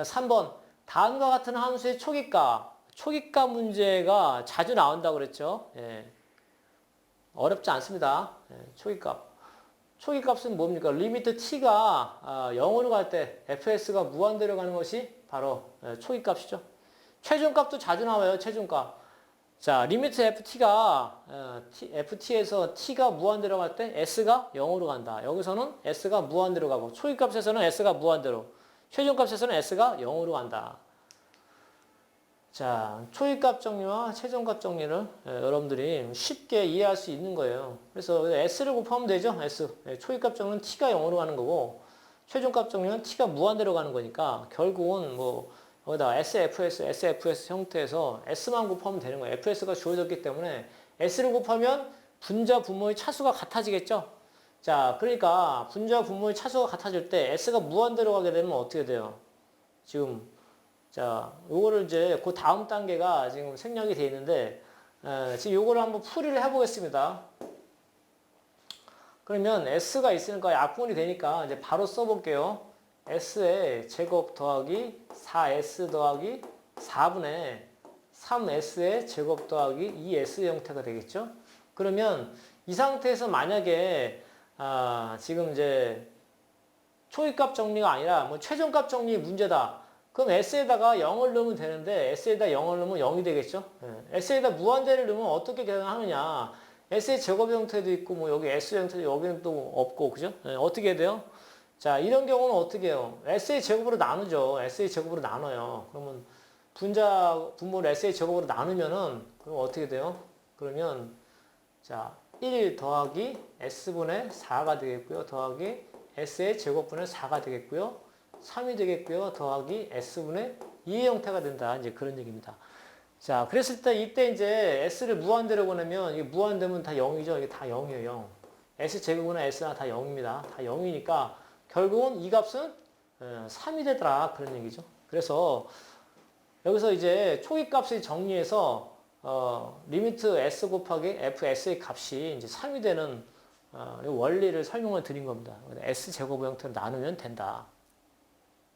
자, 3번. 다음과 같은 함수의 초기값. 초기값 문제가 자주 나온다고 그랬죠. 예. 어렵지 않습니다. 예, 초기값. 초기값은 뭡니까? 리미트 t가 아, 0으로 갈 때 fs가 무한대로 가는 것이 바로 예, 초기값이죠. 최종값도 자주 나와요. 최종값. 자, 리미트 ft가 어, ft에서 t가 무한대로 갈 때 s가 0으로 간다. 여기서는 s가 무한대로 가고 초기값에서는 s가 무한대로, 최종값에서는 s가 0으로 간다. 자, 초기값 정리와 최종값 정리를 예, 여러분들이 쉽게 이해할 수 있는 거예요. 그래서 s를 곱하면 되죠. s. 예, 초기값 정리는 t가 0으로 가는 거고 최종값 정리는 t가 무한대로 가는 거니까 결국은 뭐 여기다 SFS, SFS 형태에서 S만 곱하면 되는 거예요. FS가 주어졌기 때문에 S를 곱하면 분자 분모의 차수가 같아지겠죠? 자, 그러니까 분자 분모의 차수가 같아질 때 S가 무한대로 가게 되면 어떻게 돼요? 지금, 자, 요거를 이제 그 다음 단계가 지금 생략이 돼 있는데, 에, 지금 요거를 한번 풀이를 해보겠습니다. 그러면 S가 있으니까 약분이 되니까 이제 바로 써볼게요. S의 제곱 더하기 4S 더하기 4분의 3S의 제곱 더하기 2S 형태가 되겠죠? 그러면 이 상태에서 만약에 아, 지금 이제 초기값 정리가 아니라 뭐 최종값 정리 문제다. 그럼 S에다가 0을 넣으면 되는데 S에다 0을 넣으면 0이 되겠죠? 예. S에다 무한대를 넣으면 어떻게 계산하느냐? S의 제곱 형태도 있고 뭐 여기 S 형태도 여기는 또 없고 그죠? 예, 어떻게 해야 돼요? 자, 이런 경우는 어떻게 해요? SA 제곱으로 나누죠. SA 제곱으로 나눠요. 그러면 분자, 분모를 SA 제곱으로 나누면은, 그럼 어떻게 돼요? 그러면, 자, 1 더하기 S분의 4가 되겠고요. 더하기 S의 제곱분의 4가 되겠고요. 3이 되겠고요. 더하기 S분의 2의 형태가 된다. 이제 그런 얘기입니다. 자, 그랬을 때 이때 이제 S를 무한대로 보내면, 이게 무한되면 다 0이죠. 이게 다 0이에요. 0. S 제곱분의 S가 다 0입니다. 다 0이니까, 결국은 이 값은 3이 되더라 그런 얘기죠. 그래서 여기서 이제 초기 값을 정리해서 어, 리미트 s 곱하기 fs의 값이 이제 3이 되는 어, 원리를 설명을 드린 겁니다. s 제곱 형태로 나누면 된다.